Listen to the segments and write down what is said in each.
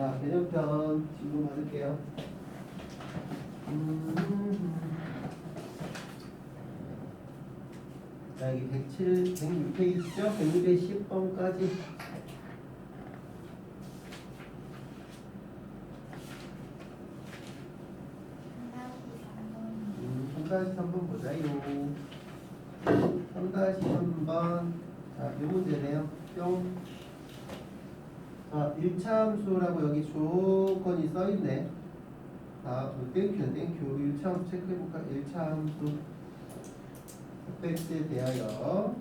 자, 개념편 질문 받을게요. 음. 자, 여기 107, 106페이지죠? 110번까지. 음, 3-3번 보자요. 3-3번. 자, 이 문제네요. 뿅. 자, 1차 함수라고 여기 조건이 써있네. 아, 땡큐는 땡큐. 1차 함수 체크해볼까? 1차 함수. fx에 대하여.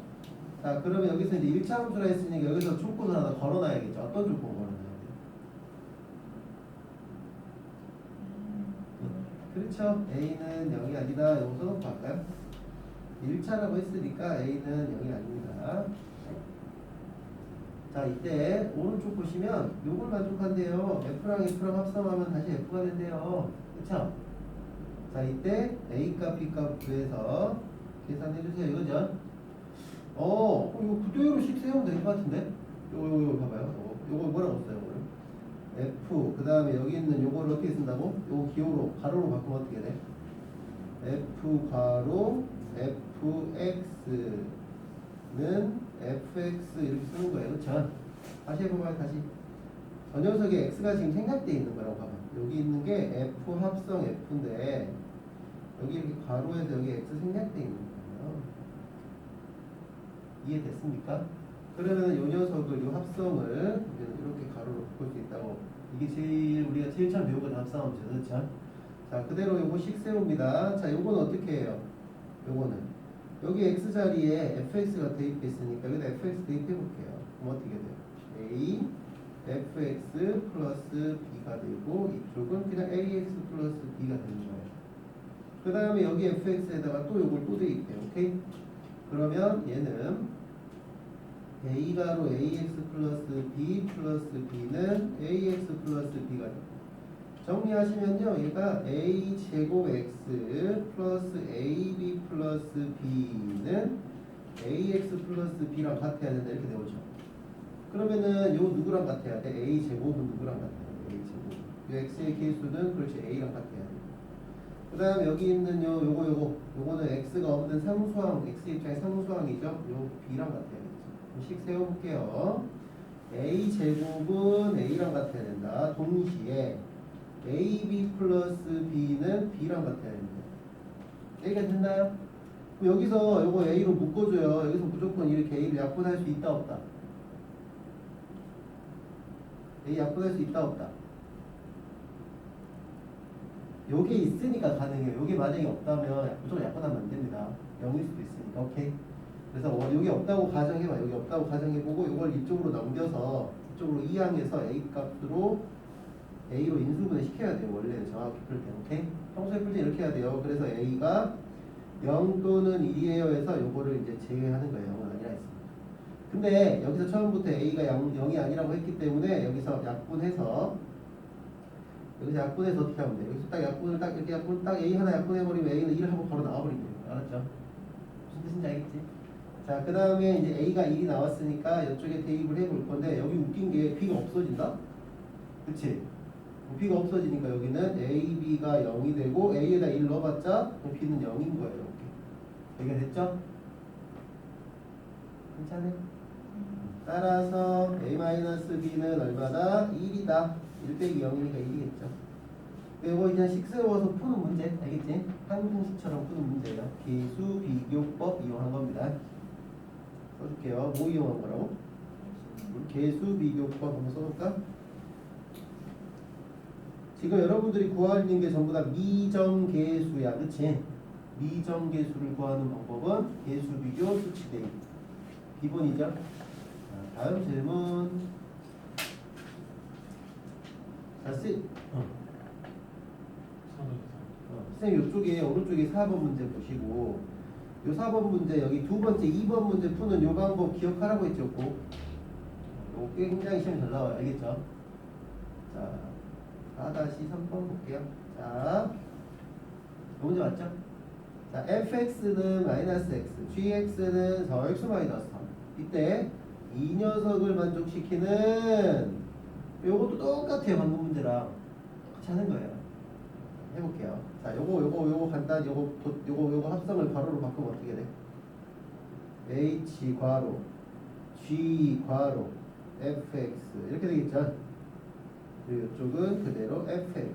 자, 그러면 여기서 이제 1차 함수라 했으니까 여기서 조건을 하나 걸어놔야겠죠. 어떤 조건 걸어놔야 돼? 그렇죠. A는 0이 아니다. 이거 써놓고 할까요? 1차라고 했으니까 A는 0이 아닙니다. 자, 이때 오른쪽 보시면 요걸 만족한대요. F랑 F랑 합성하면 다시 F가 된대요. 그쵸? 자, 이때 A 값, B 값 구해서 계산해주세요. 이거죠? 어, 어, 이거 식 세우면 될 것 같은데? 요거, 요거, 봐봐요. 요거, 요거 뭐라고 써요, 요거를? F, 그 다음에 여기 있는 요거를 어떻게 쓴다고? 요거 기호로, 가로로 바꾸면 어떻게 돼? F 가로 fx 는 fx 이렇게 쓰는 거예요. 그쵸? 다시 해보면 다시. 저 녀석에 x가 지금 생략되어 있는 거라고 봐봐. 여기 있는 게 f 합성 f인데 여기 이렇게 가로에서 여기 x 생략되어 있는 거예요. 이해됐습니까? 그러면 이 녀석을 이 합성을 이렇게 가로로 바꿀 수 있다고. 이게 제일 우리가 제일 처음 배운 건 합성함수 그렇죠? 자 그대로 요거 식 세웁니다. 자 요거는 어떻게 해요? 요거는 여기 x 자리에 fx가 대입돼 있으니까 여기다 fx 대입해 볼게요. 그럼 어떻게 돼요? a fx 플러스 b가 되고 이쪽은 그냥 ax 플러스 b가 되는 거예요. 그 다음에 여기 fx에다가 또 요걸 또 대입해요. 오케이? 그러면 얘는 a 가로 ax 플러스 b 플러스 b는 ax 플러스 b가 됩니다. 정리하시면요, 얘가 a 제곱 x 플러스 ab 플러스 b는 ax 플러스 b랑 같아야 된다 이렇게 되오죠. 그러면은 요 누구랑 같아야 돼? a 제곱은 누구랑 같아야 돼? a 제곱. 요 x의 개수는 그렇지 a랑 같아야 돼. 그다음 여기 있는 요 요거 요거 요거는 x가 없는 상수항 x 입장의 상수항이죠. 요 b랑 같아야 되죠. 식 세워볼게요. a 제곱은 a랑 같아야 된다. 동시에 AB 플러스 B는 B랑 같아야 됩니다. 얘기가 됐나요? 여기서 요거 A로 묶어줘요. 여기서 무조건 이렇게 A를 약분할 수 있다 없다? A 약분할 수 있다 없다? 요게 있으니까 가능해요. 요게 만약에 없다면 무조건 약분하면 안 됩니다. 0일 수도 있으니까 오케이. 그래서 어, 여기 없다고 가정해봐. 여기 없다고 가정해보고 이걸 이쪽으로 넘겨서 이쪽으로 이항해서 A 값으로 A로 인수분해 시켜야 돼요. 원래는 정확히 풀 때. 오케이? 평소에 풀 때 이렇게 해야 돼요. 그래서 A가 0 또는 1이에요 해서 요거를 이제 제외하는 거예요. 0은 아니라 했습니다. 근데 여기서 처음부터 A가 0, 0이 아니라고 했기 때문에 여기서 약분해서 여기서 약분해서 어떻게 하면 돼요? 여기서 딱 약분을 딱 이렇게 약분 딱 A 하나 약분해버리면 A는 1을 하고 바로 나와버린대요. 알았죠? 무슨 뜻인지 알겠지? 자, 그 다음에 이제 A가 1이 나왔으니까 이쪽에 대입을 해볼 건데 여기 웃긴 게 B가 없어진다? 그치? B가 없어지니까 여기는 A, B가 0이 되고 A에다 1 넣어봤자 B는 0인 거예요. 이렇게. 여기가 됐죠? 괜찮아요? 따라서 A-B는 얼마다? 1이다. 1 빼기 0이니까 1이겠죠. 이거 그냥 식 세워서 푸는 문제. 알겠지? 항공식처럼 푸는 문제예요. 기수 비교법 이용한 겁니다. 써줄게요. 뭐 이용한 거라고? 개수 비교법 한번 써볼까? 지금 여러분들이 구하는 게 전부 다 미정계수야, 그치? 미정계수를 구하는 방법은 계수 비교 수치 대입 기본이죠. 자, 다음 질문. 자, 쌤, 어, 어, 쌤 이쪽에 오른쪽에 4번 문제 보시고 요 4번 문제 여기 두 번째 2번 문제 푸는 요 방법 기억하라고 했죠, 꼭. 요거 굉장히 시험이 잘 나와요, 알겠죠? 자, 4-3번 볼게요. 자, 요 문제 맞죠? 자, fx는 마이너스 x, gx는 4x 마이너스 3. 이때 이 녀석을 만족시키는 요것도 똑같아요 방금 문제랑 똑같이 하는 거예요 해볼게요 자 요거 요거 요거 간단 요거 도- 요거 요거 합성을 괄호로 바꾸면 어떻게 돼? h 괄호 g 괄호 fx 이렇게 되겠죠 그리고 이쪽은 그대로 fx.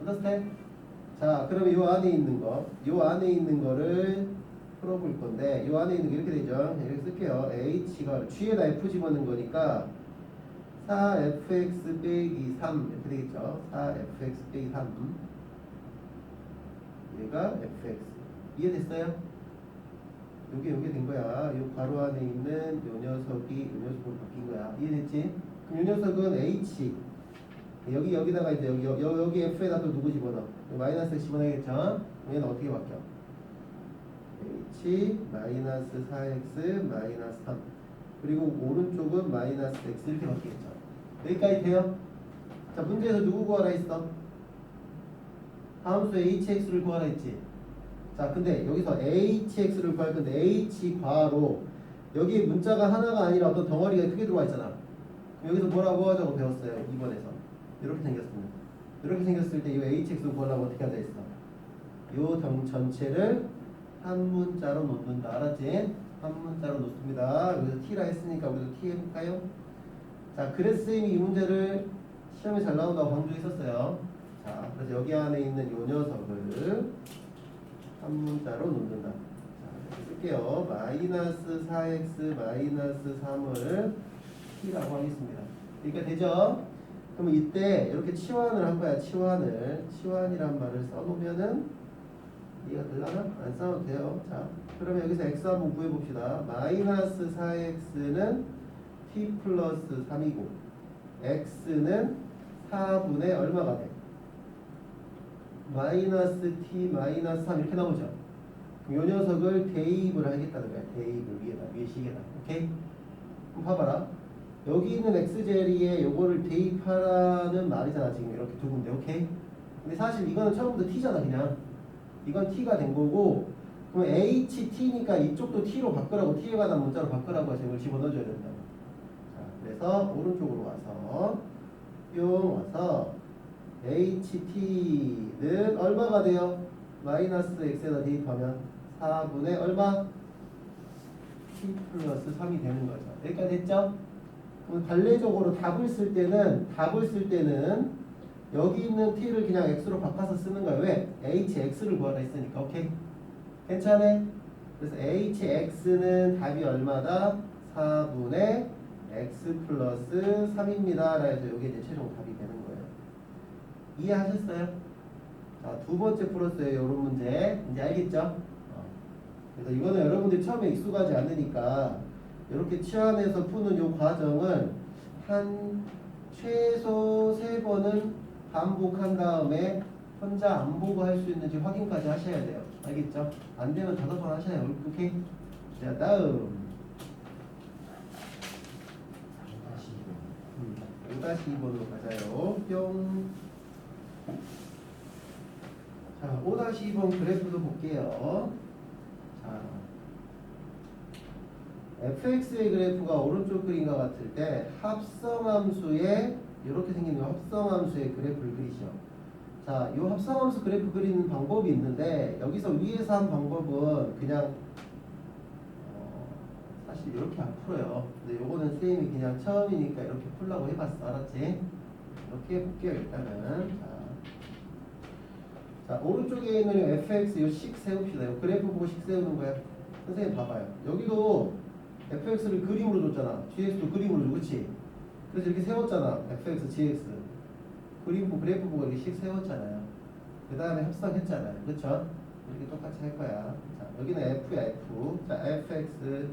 understand? 자 그러면 요 안에 있는 거 요 안에 있는 거를 풀어볼 건데 요 안에 있는 게 이렇게 되죠? 이렇게 쓸게요. h가 g에다 f 집어넣는 거니까 4fx 빼기 3 이렇게 되겠죠? 4fx 빼기 3 얘가 fx. 이해됐어요? 요게 요게 된 거야. 요 괄호 안에 있는 요 녀석이 요 녀석으로 바뀐 거야. 이해됐지? 그럼 요 녀석은 h 여기 여기다가 이제 여기 여기, 여기 f에다 또 누구 집어넣어? 요 마이너스 집어넣어야겠죠? 얘는 어떻게 바뀌어? h 마이너스 4x 마이너스 3 그리고 오른쪽은 마이너스 x 이렇게 바뀌겠죠 여기까지 돼요? 자 문제에서 누구 구하라 했어? 함수 hx를 구하라 했지 자 근데 여기서 hx를 구할 건데 h 괄호 여기 문자가 하나가 아니라 어떤 덩어리가 크게 들어와 있잖아 여기서 뭐라고 하자고 배웠어요 2번에서 이렇게 생겼습니다. 이렇게 생겼을 때 이 hx를 구하려면 어떻게 하자 했어? 요 전체를 한 문자로 놓는다. 알았지? 한 문자로 놓습니다. 여기서 t라 했으니까 우리도 t 해볼까요? 자 쌤이 이 문제를 시험에 잘 나온다고 강조했었어요. 자 그래서 여기 안에 있는 요 녀석을 한 문자로 놓는다. 자 쓸게요. 마이너스 4x 마이너스 3을 t라고 하겠습니다. 그러니까 되죠? 그러면 이때 이렇게 치환을 한 거야 치환을 치환이란 말을 써놓으면은 이해가 되려나? 안 써도 돼요. 자, 그러면 여기서 x 한번 구해봅시다. 마이너스 4x는 t 플러스 3이고 x는 4분의 얼마가 돼? 마이너스 t 마이너스 3 이렇게 나오죠. 그럼 이 녀석을 대입을 하겠다는 거야. 대입을 위에다, 위에 시계다. 오케이? 그럼 봐봐라. 여기 있는 제리에 요거를 대입하라는 말이잖아. 지금 이렇게 두 군데. 오케이? 근데 사실 이거는 처음부터 t잖아, 그냥. 이건 t가 된 거고 그럼 ht니까 이쪽도 t로 바꾸라고 t에 관한 문자로 바꾸라고 해서 이걸 집어넣어줘야 된다. 자, 그래서 오른쪽으로 와서 뿅 와서 ht는 얼마가 돼요? 마이너스 x에다 대입하면 4분의 얼마? t 플러스 3이 되는 거죠. 여기까지 됐죠? 관례적으로 답을 쓸 때는 답을 쓸 때는 여기 있는 t를 그냥 x로 바꿔서 쓰는 거야. 왜? hx를 구하라 했으니까. 오케이? 괜찮아? 그래서 hx는 답이 얼마다? 4분의 x 플러스 3입니다. 그래서 이게 이제 최종 답이 되는 거예요. 이해하셨어요? 자, 두 번째 풀었어요. 이런 문제. 이제 알겠죠? 어. 그래서 이거는 여러분들이 처음에 익숙하지 않으니까 이렇게 치환해서 푸는 이 과정을 한 최소 세 번은 반복한 다음에 혼자 안 보고 할 수 있는지 확인까지 하셔야 돼요. 알겠죠? 안 되면 다섯 번 하셔야 돼요. 오케이? 자, 다음. 음, 5-2번으로 가자요. 뿅. 자, 5-2번 그래프도 볼게요. 자, fx의 그래프가 오른쪽 그림과 같을 때 합성함수의 이렇게 생긴 이 합성함수의 그래프를 그리시오. 자, 이 합성함수 그래프 그리는 방법이 있는데 여기서 위에서 한 방법은 그냥 어, 사실 이렇게 안 풀어요. 근데 요거는 쌤이 그냥 처음이니까 이렇게 풀라고 해봤어. 알았지? 이렇게 해볼게요. 일단은 자, 자 오른쪽에 있는 이 fx 요 식 세웁시다. 요 그래프 보고 식 세우는 거야. 선생님 봐봐요. 여기도 fx를 그림으로 줬잖아. gx도 그림으로 줘, 그렇지? 그래서 이렇게 세웠잖아. fx, gx. 그림 보고 그래프 보고 이렇게 식 세웠잖아요. 그 다음에 합성했잖아요. 그렇죠? 이렇게 똑같이 할 거야. 자, 여기는 f야, f. 자, fx.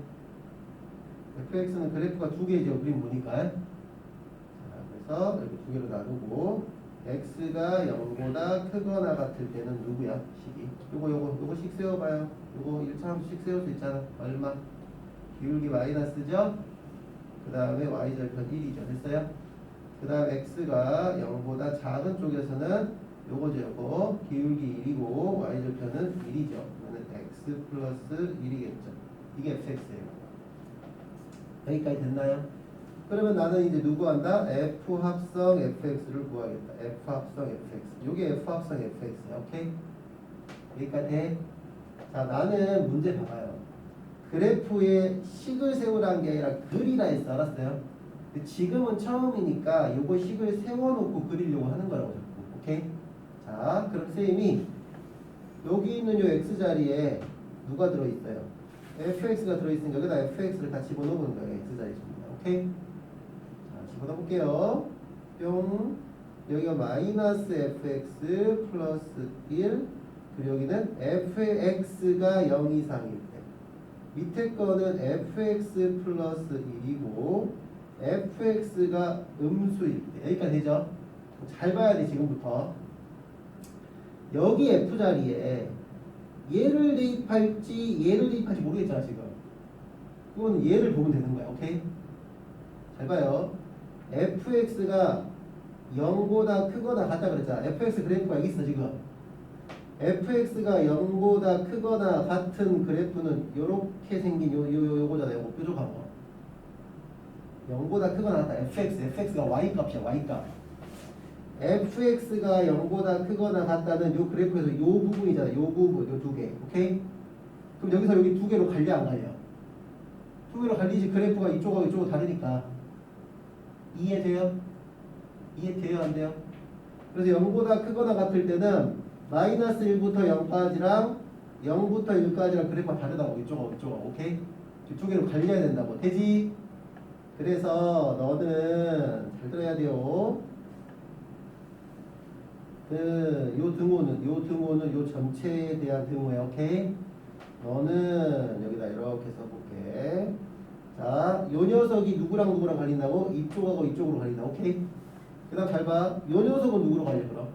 fx는 그래프가 두 개죠. 그림 보니까. 자, 그래서 이렇게 두 개로 나누고 x가 0보다 크거나 같을 때는 누구야? 식이. 요거 요거 요거 식 세워봐요. 요거 1차 함수식 세울 수 있잖아. 얼마? 기울기 마이너스죠? 그 다음에 y절편 1이죠. 됐어요? 그 다음 x가 0보다 작은 쪽에서는 요거죠. 요거 기울기 1이고 y절편은 1이죠. 그러면 x 플러스 1이겠죠. 이게 fx예요. 여기까지 됐나요? 그러면 나는 이제 누구 한다? F 합성 fx를 구하겠다. F 합성 fx. 요게 F 합성 fx야. 오케이? 여기까지 돼? 자, 나는 문제 봐봐요. 그래프에 식을 세우라는 게 아니라 그리라 했어. 알았어요? 지금은 처음이니까 요거 식을 세워놓고 그리려고 하는 거라고 자꾸. 오케이? 자, 그럼 선생님이 여기 있는 요 x 자리에 누가 들어있어요? fx가 들어있으니까 여기다 fx를 다 집어넣는 거예요. x 자리에 줍니다. 오케이? 자, 집어넣어볼게요. 뿅. 여기가 마이너스 fx 플러스 1 그리고 여기는 fx가 0 이상일 때 밑에 거는 fx 플러스 1이고 fx가 음수일 때 여기까지 되죠? 잘 봐야 돼 지금부터. 여기 f 자리에 얘를 대입할지 얘를 대입할지 모르겠잖아 지금. 그건 얘를 보면 되는 거야 오케이? 잘 봐요. fx가 0보다 크거나 같다 그랬잖아. fx 그래프가 여기 있어 지금 fx가 0보다 크거나 같은 그래프는 이렇게 생긴 요, 요, 요, 요 거잖아요 요거 뾰족한 거 0보다 크거나 같다. Fx fx가 y 값이야 y 값. Fx가 0보다 크거나 같다는 요 그래프에서 요 부분이잖아 요 부분 요 두 개. 오케이? 그럼 여기서 여기 두 개로 갈려 안 갈려? 두 개로 갈리지 그래프가 이쪽하고 이쪽하고 다르니까. 이해돼요? 이해돼요? 안 돼요? 그래서 0보다 크거나 같을 때는 마이너스 1부터 0까지랑 0부터 1까지랑 그래프가 다르다고 이쪽하고 이쪽하고 오케이? 두 개로 갈려야 된다고 되지? 그래서 너는 잘 들어야 돼요 그 요 등호는 요 등호는 요 전체에 대한 등호야 오케이? 너는 여기다 이렇게 써볼게 자, 요 녀석이 누구랑 누구랑 갈린다고? 이쪽하고 이쪽으로 갈린다 오케이? 그 다음 잘봐요 녀석은 누구로 갈려 그럼?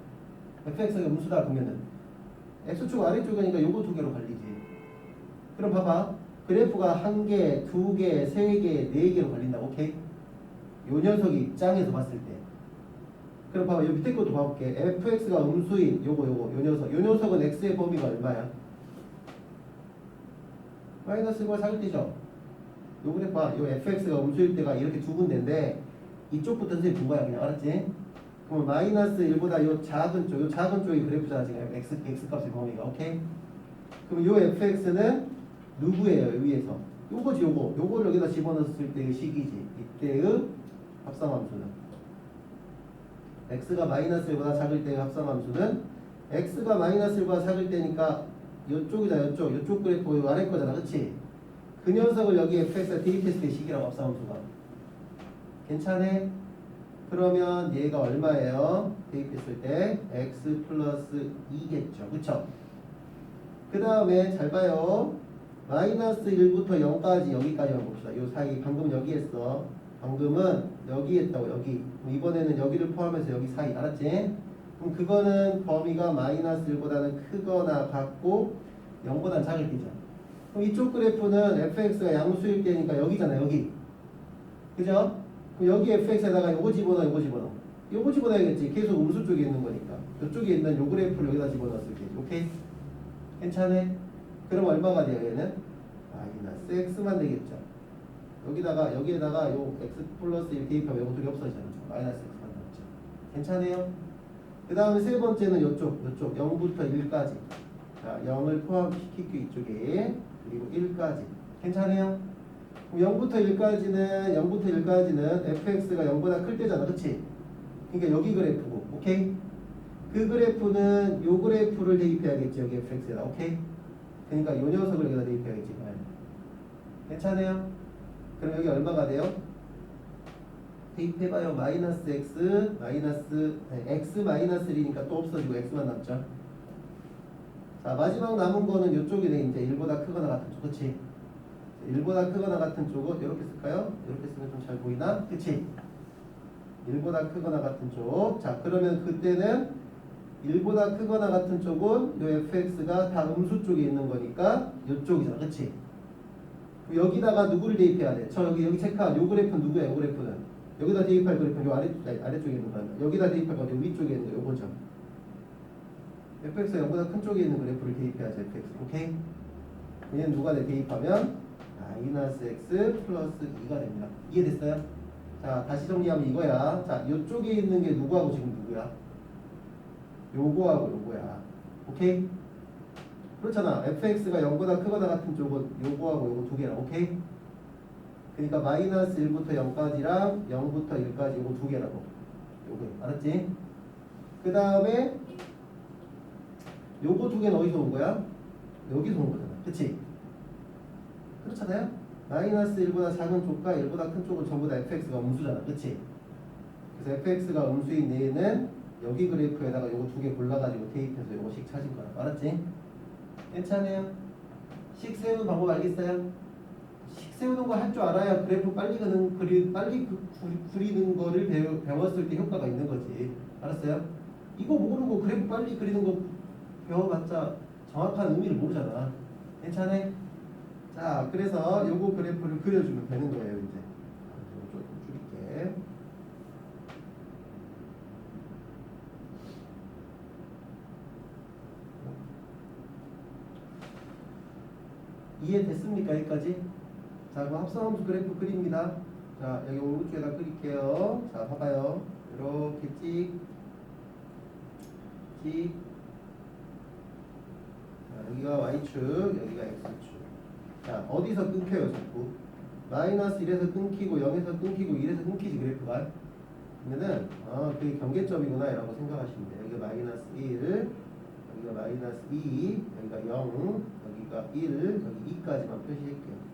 Fx가 음수다 그러면은 x축 아래쪽이니까 요거 두 개로 갈리지 그럼 봐봐 그래프가 한 개, 두 개, 세 개, 네 개로 갈린다 오케이? 요 녀석이 입장에서 봤을 때 그럼 봐봐 요 밑에 것도 봐볼게 fx가 음수인 요거 요거 요 녀석 요 녀석은 x의 범위가 얼마야? 마이너스 1과 사일때죠 요 그래프 봐. 요 fx가 음수일 때가 이렇게 두 군데인데 이쪽부터 선생님 본 거야 그냥 알았지? 그럼 마이너스 1보다 요 작은 쪽, 요 작은 쪽이 그래프잖아 지금 x, x 값의 범위가 오케이? 그럼 요 fx는 누구예요 위에서? 요거지 요거 요거를 여기다 집어넣었을 때의 식이지 이때의 합성함수는 x가 마이너스 1보다 작을 때의 합성함수는 x가 마이너스 1보다 작을 때니까 요쪽이다 요쪽 요쪽 그래프 요 아래 거잖아 그치? 그 녀석을 여기 fx에 대입했을 때 식이라고 합성함수가 괜찮네? 그러면 얘가 얼마예요? 대입했을 때 x 플러스 2겠죠 그쵸? 그 다음에 잘 봐요 마이너스 1부터 0까지 여기까지만 봅시다 요 사이 방금 여기 했어 방금은 여기 했다고 여기 이번에는 여기를 포함해서 여기 사이 알았지? 그럼 그거는 범위가 마이너스 1보다는 크거나 같고 0보다는 작을 때죠 그럼 이쪽 그래프는 fx가 양수일 때니까 여기잖아 여기 그죠? 여기 fx에다가 요거 집어넣어 요거 집어넣어. 요거 집어넣어야겠지. 계속 음수 쪽에 있는 거니까. 이쪽에 있는 요 그래프를 여기다 집어넣었을 게 오케이? 괜찮네? 그럼 얼마가 돼요 얘는? 마이너스 x만 되겠죠. 여기다가 여기에다가 요 x 플러스 이렇게 대입하면 요거 둘이 없어지잖아. 마이너스 x만 남죠. 괜찮아요? 그 다음에 세 번째는 요쪽 요쪽. 0부터 1까지. 자 0을 포함시키고 이쪽에. 그리고 1까지. 괜찮아요? 그럼 0부터 1까지는 0부터 1까지는 fx가 0보다 클 때잖아 그치? 그러니까 여기 그래프고 오케이? 그 그래프는 요 그래프를 대입해야겠지 여기 fx에다 오케이? 그러니까 요 녀석을 여기다 대입해야겠지 괜찮아요? 그럼 여기 얼마가 돼요? 대입해봐요 마이너스 x 마이너스 아니, x 마이너스 1이니까 또 없어지고 x만 남죠 자 마지막 남은 거는 요쪽이네 이제 1보다 크거나 같은 쪽 그치? 1보다 크거나 같은 쪽은 이렇게 쓸까요? 이렇게 쓰면 좀 잘 보이나? 그치? 1보다 크거나 같은 쪽. 자, 그러면 그때는 1보다 크거나 같은 쪽은 요 fx가 다 음수 쪽에 있는 거니까 요쪽이잖아. 그치? 여기다가 누구를 대입해야 돼? 저 여기 여기 체크한 요 그래프는 누구야? 요 그래프는 여기다 대입할 그래프는 요 아래 아래쪽에 있는 거야. 여기다 대입할 건 요 위쪽에 있는 거 요거죠. fx가 0보다 큰 쪽에 있는 그래프를 대입해야지 fx. 오케이? 얘는 누가 돼? 대입하면 마이너스 x 플러스 2가 됩니다. 이해됐어요? 자, 다시 정리하면 이거야. 자, 이쪽에 있는 게 누구하고 지금 누구야? 요거하고 요거야. 오케이? 그렇잖아. fx가 0보다 크거나 같은 쪽은 요거하고 요거 두 개라. 오케이? 그러니까 마이너스 1부터 0까지랑 0부터 1까지 요거 두 개라고. 요거. 알았지? 그 다음에 요거 두 개는 어디서 온 거야? 여기서 온 거잖아. 그치? 그렇잖아요? 마이너스 1보다 작은 쪽과 1보다 큰 쪽은 전부 다 fx가 음수잖아. 그치? 그래서 fx가 음수인 얘는 여기 그래프에다가 요거 두 개 골라가지고 대입해서 요거씩 찾은 거야. 알았지? 괜찮아요? 식 세우는 방법 알겠어요? 식 세우는 거 할 줄 알아야 그래프 빨리 그는 그리 빨리 그, 구- 그리는 거를 배우, 배웠을 때 효과가 있는 거지. 알았어요? 이거 모르고 그래프 빨리 그리는 거 배워봤자 정확한 의미를 모르잖아. 괜찮아? 자, 그래서 요거 그래프를 그려주면 되는 거예요, 이제. 조금 줄일게. 이해됐습니까? 여기까지? 자, 그럼 합성함수 그래프 그립니다. 자, 여기 오른쪽에다 그릴게요. 자, 봐봐요. 이렇게 찍, 찍. 자, 여기가 y축, 여기가 x축. 자, 어디서 끊겨요, 자꾸? 마이너스 1에서 끊기고 0에서 끊기고 1에서 끊기지 그래프가. 그러면은 아, 그게 경계점이구나 라고 생각하시면 돼요. 여기가 마이너스 1, 여기가 마이너스 2, 여기가 0, 여기가 1, 여기 2까지만 표시할게요.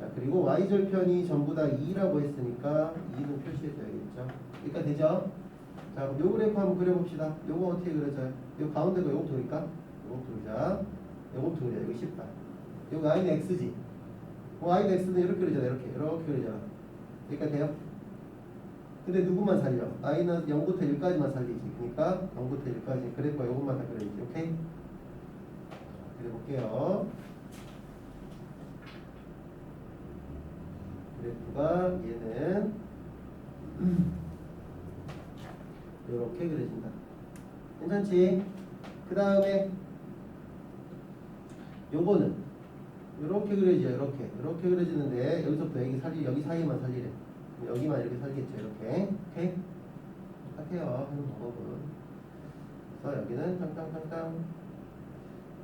자, 그리고 y절편이 전부 다 2라고 했으니까 2는 표시해줘야겠죠. 그러니까 되죠? 자, 그럼 요 그래프 한번 그려봅시다. 요거 어떻게 그려져요? 요 가운데가 요거 돌릴까? 요거 돌자. 요거 돌자. 여기 18. 여기 y는 x지. 어, y는 x는 이렇게 그러잖아. 이렇게. 이렇게 그러잖아. 여기까지 돼요? 근데 누구만 살려? y는 0부터 1까지만 살리지. 그러니까 0부터 1까지 그래프가 뭐 요것만 다 그려야지. 오케이? 그려볼게요. 그래프가 얘는 이렇게 그려진다. 괜찮지? 그 다음에 요거는 이렇게 그려지죠. 이렇게 이렇게 그려지는데 여기서부터 여기 살리 여기 사이만 살리래. 여기만 이렇게 살리겠죠. 이렇게 오케이 똑같아요. 하는 방법은. 그래서 여기는 땅땅땅땅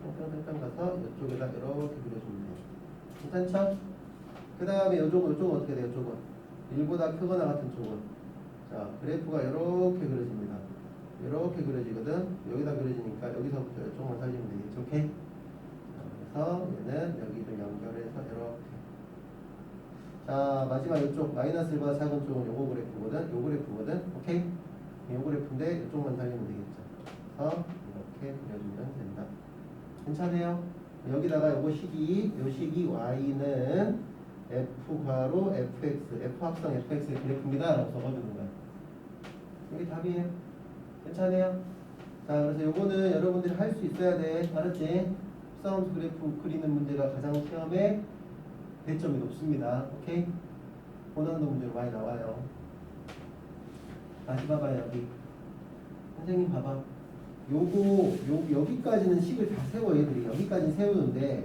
땅땅땅땅 가서 이쪽에다 이렇게 그려주면 돼요. 괜찮죠? 그 다음에 이쪽은 이쪽은 어떻게 돼요? 이쪽은 1보다 크거나 같은 쪽은 자 그래프가 이렇게 그려집니다. 이렇게 그려지거든. 여기다 그려지니까 여기서부터 이쪽만 살리면 되겠죠. 오케이? 자, 그래서 얘는 여기를 연결해서 이렇게 자 마지막 이쪽 마이너스 1보다 작은 쪽은 요거 그래프거든. 요 그래프거든. 오케이? 요 그래프인데 이쪽만 살리면 되겠죠. 그래서 이렇게 그려주면 된다. 괜찮아요? 여기다가 요거 식이 요 식이 y는 f 괄호 fx f 합성 fx의 그래프입니다 라고 적어주는 거야 이게 답이에요 괜찮아요? 자 그래서 요거는 여러분들이 할 수 있어야 돼 알았지? 합성함수 그래프 그리는 문제가 가장 시험에 배점이 높습니다. 오케이? 고난도 문제로 많이 나와요. 다시 봐봐요 여기. 선생님 봐봐. 요거 요, 여기까지는 식을 다 세워 얘들이. 여기까지 세우는데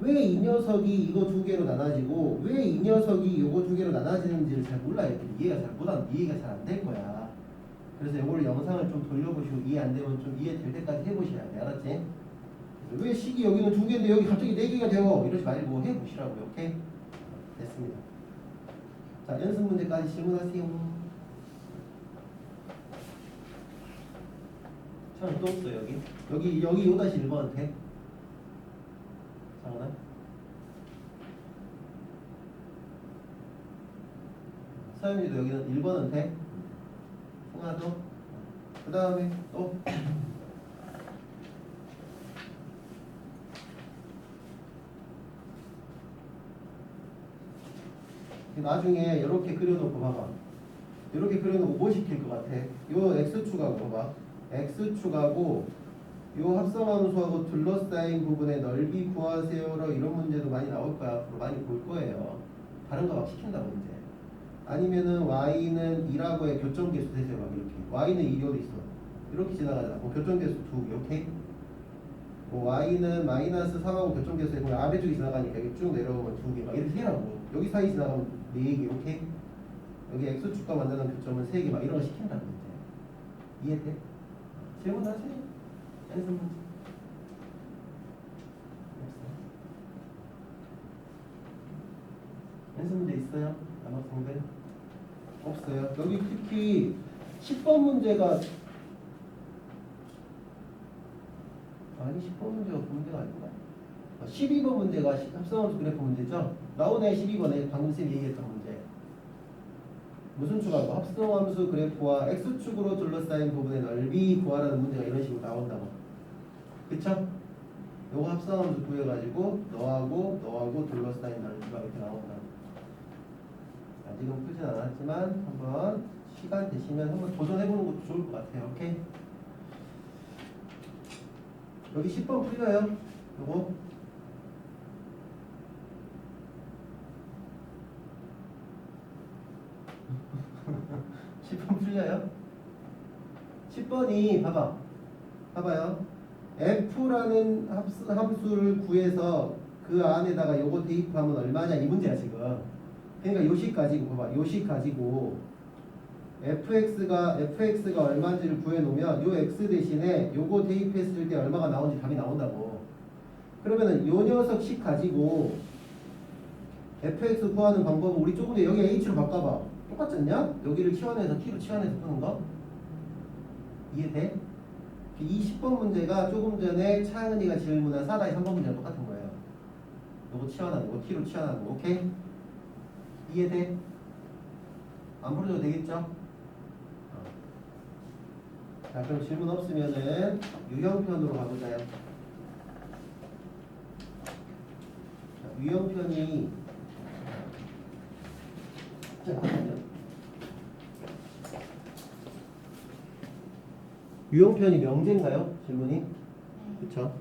왜 이 녀석이 이거 두 개로 나눠지고 왜 이 녀석이 이거 두 개로 나눠지는지를 잘 몰라 얘들이. 이해가 잘 못한 이해가 잘 안 될 거야. 그래서 이걸 영상을 좀 돌려보시고 이해 안 되면 좀 이해될 때까지 해보셔야 돼. 알았지? 왜 식이 여기는 두 개인데 여기 갑자기 네 개가 되어? 이러지 말고 해보시라고요 오케이? 됐습니다. 자 연습 문제까지 질문하세요. 처음 또 없어 여기. 여기 여기 요 다시 1번 돼? 장훈아 서현이도 여기는 1번은 돼? 승아도 그 다음에 또 나중에 이렇게 그려놓고 봐봐. 이렇게 그려놓고 뭐 시킬 것 같아? 요 x축하고 봐봐. X축하고 요 합성함수하고 둘러싸인 부분의 넓이 구하세요로 이런 문제도 많이 나올 거야. 앞으로 많이 볼 거예요. 다른 거 막 시킨다고 이제. 아니면은 y는 2라고의 교점계수 되세요 막 이렇게. Y는 2이 어디 있어? 이렇게 지나가잖아. 뭐 교점계수 2 이렇게? 뭐 y는 마이너스 3하고 교점계수 해보면 아래쪽이 지나가니까 이게 쭉 내려오면 2개 막 이렇게 해라고. 여기 사이 지나가면 4개 이렇게 여기 x축과 만드는 교점은 3개 막 이런 거 시킨다는 문제. 이해돼? 질문 하세요. 연습 문제. 연습 문제 있어요? 남학생들? 없어요. 여기 특히 10번 문제가 아니 10번 문제가 그 문제가 아닌가? 12번 문제가 시- 합성함수 그래프 문제죠? 나오네 12번에 방금 쌤 얘기했던 문제. 무슨 축하고? 합성함수 그래프와 x축으로 둘러싸인 부분의 넓이 구하라는 문제가 이런 식으로 나온다고. 그쵸? 요거 합성함수 구해가지고 너하고 너하고 둘러싸인 넓이가 이렇게 나온다 아직은 풀진 않았지만 한번 시간 되시면 한번 도전해보는 것도 좋을 것 같아요. 오케이? 여기 10번 풀려요. 요거 10번 풀려요? 10번이 봐봐. 봐봐요. F라는 합수, 함수를 구해서 그 안에다가 요거 대입하면 얼마냐 이 문제야 지금. 그러니까 요식 가지고 봐봐. 요식 가지고 fx가 fx가 얼마인지를 구해 놓으면 요 x 대신에 요거 대입했을 때 얼마가 나오는지 답이 나온다고. 그러면은 요 녀석씩 가지고 fx 구하는 방법은 우리 조금 전에 여기 h로 바꿔봐 똑같지 않냐? 여기를 치환해서 t로 치환해서 푸는 거 이해돼? 이 10번 문제가 조금 전에 차은이가 질문한 4다의 3번 문제랑 똑같은 거예요 요거 치환하는 거 t로 치환하는 거 오케이? 이해돼? 안 풀어줘도 되겠죠? 어. 자 그럼 질문 없으면은 유형편으로 가보자요 자, 유형편이 잠깐만요. 유형편이 명제인가요? 질문이? 그쵸?